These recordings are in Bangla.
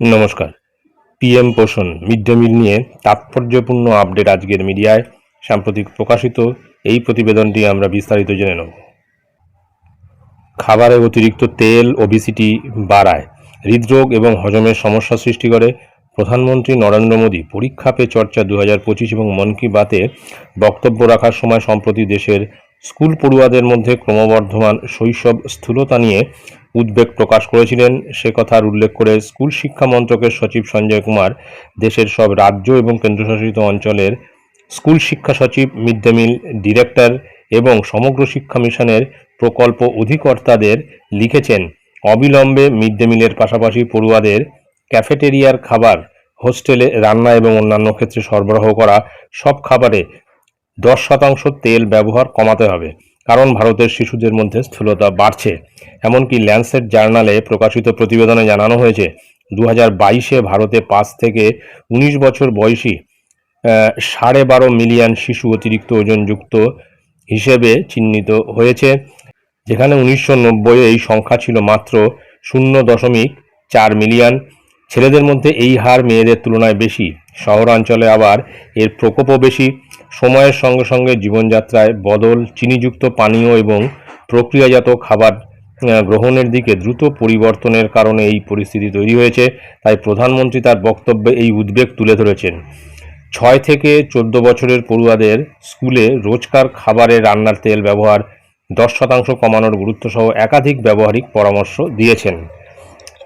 নমস্কার। পিএম পোষণ মিড ডে মিল নিয়ে তাৎপর্যপূর্ণ আপডেট আজকের মিডিয়ায়। সাম্প্রতিক প্রকাশিত এই প্রতিবেদনটি আমরা বিস্তারিত জেনে নেব। খাবারে অতিরিক্ত তেল ওবিসিটি বাড়ায়। হৃদরোগ এবং হজমের সমস্যা সৃষ্টি করে। প্রধানমন্ত্রী নরেন্দ্র মোদী পরীক্ষা পে চর্চা দু হাজার পঁচিশ এবং মন কি বাতে বক্তব্য রাখার সময় সম্প্রতি দেশের স্কুল পড়ুয়াদের মধ্যে ক্রমবর্ধমান শৈশব স্থূলতা নিয়ে উদ্বেগ প্রকাশ করেছিলেন। সে কথার উল্লেখ করে স্কুল শিক্ষা মন্ত্রকের সচিব সঞ্জয় কুমার, দেশের সব রাজ্য এবং কেন্দ্রশাসিত অঞ্চলের স্কুল শিক্ষা সচিব মিড ডে মিল ডিরেক্টর এবং সমগ্র শিক্ষা মিশনের প্রকল্প অধিকর্তাদের লিখেছেন, অবিলম্বে মিড ডে মিলের পাশাপাশি পড়ুয়াদের ক্যাফেটেরিয়ার খাবার, হোস্টেলে রান্না এবং অন্যান্য ক্ষেত্রে সরবরাহ করা সব খাবারে দশ শতাংশ তেল ব্যবহার কমাতে হবে, কারণ ভারতের শিশুদের মধ্যে স্থূলতা বাড়ছে। এমনকি ল্যান্সেট জার্নালে প্রকাশিত প্রতিবেদনে জানানো হয়েছে দু হাজার বাইশে ভারতে পাঁচ থেকে উনিশ বছর বয়সী সাড়ে বারো মিলিয়ন শিশু অতিরিক্ত ওজনযুক্ত হিসেবে চিহ্নিত হয়েছে। যেখানে উনিশশো নব্বইয়ে এই সংখ্যা ছিল মাত্র শূন্য দশমিক চার মিলিয়ন। ছেলেদের মধ্যে এই হার মেয়েদের তুলনায় বেশি। শহরাঞ্চলে আবার এর প্রকোপও বেশি। সময়ের সঙ্গে সঙ্গে জীবনযাত্রায় বদল, চিনিযুক্ত পানীয় এবং প্রক্রিয়াজাত খাবার গ্রহণের দিকে দ্রুত পরিবর্তনের কারণে এই পরিস্থিতি তৈরি হয়েছে। তাই প্রধানমন্ত্রী তার বক্তব্যে এই উদ্বেগ তুলে ধরেছেন। ছয় থেকে চোদ্দ বছরের পড়ুয়াদের স্কুলে রোজকার খাবারে রান্নার তেল ব্যবহার, দশ শতাংশ কমানোর গুরুত্বসহ একাধিক ব্যবহারিক পরামর্শ দিয়েছেন।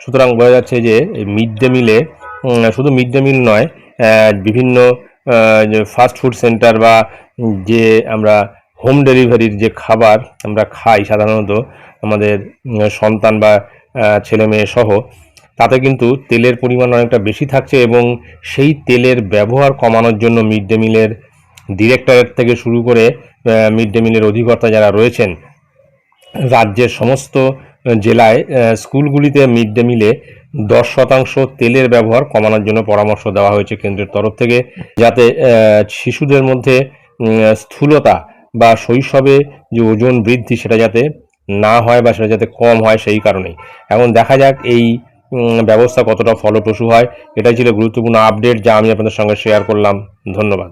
সুতরাং বোঝা যাচ্ছে যে মিড ডে মিলে শুধু মিড ডে মিল নয় বিভিন্ন ফাস্ট ফুড সেন্টার বা যে আমরা হোম ডেলিভারির যে খাবার আমরা খাই সাধারণত আমাদের সন্তান বা ছেলে মেয়ে সহ, তাতে কিন্তু তেলের পরিমাণ অনেকটা বেশি থাকছে এবং সেই তেলের ব্যবহার কমানোর জন্য মিড ডে মিলের ডিরেক্টরেট থেকে শুরু করে মিড ডে মিলের অধিকর্তা যারা রয়েছেন, রাজ্যের সমস্ত জেলায় স্কুলগুলিতে মিড ডে মিলে দশ শতাংশ তেলের ব্যবহার কমানোর জন্য পরামর্শ দেওয়া হয়েছে কেন্দ্রের তরফ থেকে, যাতে শিশুদের মধ্যে স্থূলতা বা শৈশবে যে ওজন বৃদ্ধি সেটা যাতে না হয় বা সেটা যাতে কম হয় সেই কারণেই। এখন দেখা যাক এই ব্যবস্থা কতটা ফলপ্রসূ হয়, এটাই ছিল গুরুত্বপূর্ণ আপডেট যা আমি আপনাদের সঙ্গে শেয়ার করলাম। ধন্যবাদ।